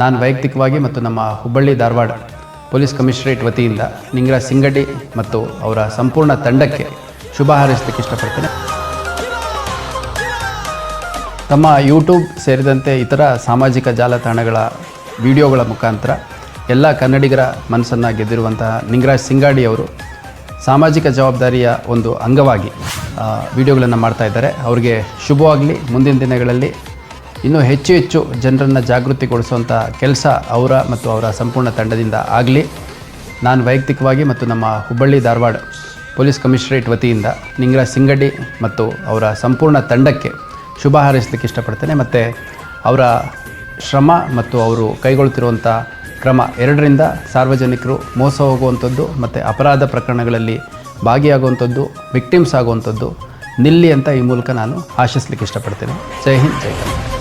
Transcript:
ನಾನು ವೈಯಕ್ತಿಕವಾಗಿ ಮತ್ತು ನಮ್ಮ ಹುಬ್ಬಳ್ಳಿ ಧಾರವಾಡ ಪೊಲೀಸ್ ಕಮಿಷನರೇಟ್ ವತಿಯಿಂದ ನಿಂಗರಾಜ್ ಸಿಂಗಡಿ ಮತ್ತು ಅವರ ಸಂಪೂರ್ಣ ತಂಡಕ್ಕೆ ಶುಭ ಹಾರೈಸಲಿಕ್ಕೆ ಇಷ್ಟಪಡ್ತೇನೆ. ತಮ್ಮ ಯೂಟ್ಯೂಬ್ ಸೇರಿದಂತೆ ಇತರ ಸಾಮಾಜಿಕ ಜಾಲತಾಣಗಳ ವಿಡಿಯೋಗಳ ಮುಖಾಂತರ ಎಲ್ಲ ಕನ್ನಡಿಗರ ಮನಸ್ಸನ್ನು ಗೆದ್ದಿರುವಂತಹ ನಿಂಗರಾಜ್ ಸಿಂಗಾಡಿ ಅವರು ಸಾಮಾಜಿಕ ಜವಾಬ್ದಾರಿಯ ಒಂದು ಅಂಗವಾಗಿ ವಿಡಿಯೋಗಳನ್ನು ಮಾಡ್ತಾ ಇದ್ದಾರೆ. ಅವರಿಗೆ ಶುಭವಾಗಲಿ. ಮುಂದಿನ ದಿನಗಳಲ್ಲಿ ಇನ್ನೂ ಹೆಚ್ಚು ಹೆಚ್ಚು ಜನರನ್ನು ಜಾಗೃತಿಗೊಳಿಸುವಂಥ ಕೆಲಸ ಅವರ ಮತ್ತು ಅವರ ಸಂಪೂರ್ಣ ತಂಡದಿಂದ ಆಗಲಿ. ನಾನು ವೈಯಕ್ತಿಕವಾಗಿ ಮತ್ತು ನಮ್ಮ ಹುಬ್ಬಳ್ಳಿ ಧಾರವಾಡ ಪೊಲೀಸ್ ಕಮಿಷನರೇಟ್ ವತಿಯಿಂದ ನಿಂಗರಾಜ್ ಸಿಂಗಡಿ ಮತ್ತು ಅವರ ಸಂಪೂರ್ಣ ತಂಡಕ್ಕೆ ಶುಭ ಹಾರೈಸಲಿಕ್ಕೆ ಇಷ್ಟಪಡ್ತೇನೆ. ಮತ್ತು ಅವರ ಶ್ರಮ ಮತ್ತು ಅವರು ಕೈಗೊಳ್ತಿರುವಂಥ ಕ್ರಮ ಎರಡರಿಂದ ಸಾರ್ವಜನಿಕರು ಮೋಸ ಹೋಗುವಂಥದ್ದು ಮತ್ತು ಅಪರಾಧ ಪ್ರಕರಣಗಳಲ್ಲಿ ಭಾಗಿಯಾಗುವಂಥದ್ದು ವಿಕ್ಟಿಮ್ಸ್ ಆಗುವಂಥದ್ದು ನಿಲ್ಲಿ ಅಂತ ಈ ಮೂಲಕ ನಾನು ಆಶಿಸ್ಲಿಕ್ಕೆ ಇಷ್ಟಪಡ್ತೇನೆ. ಜೈ ಹಿಂದ್, ಜೈ ಕನ್ನಡ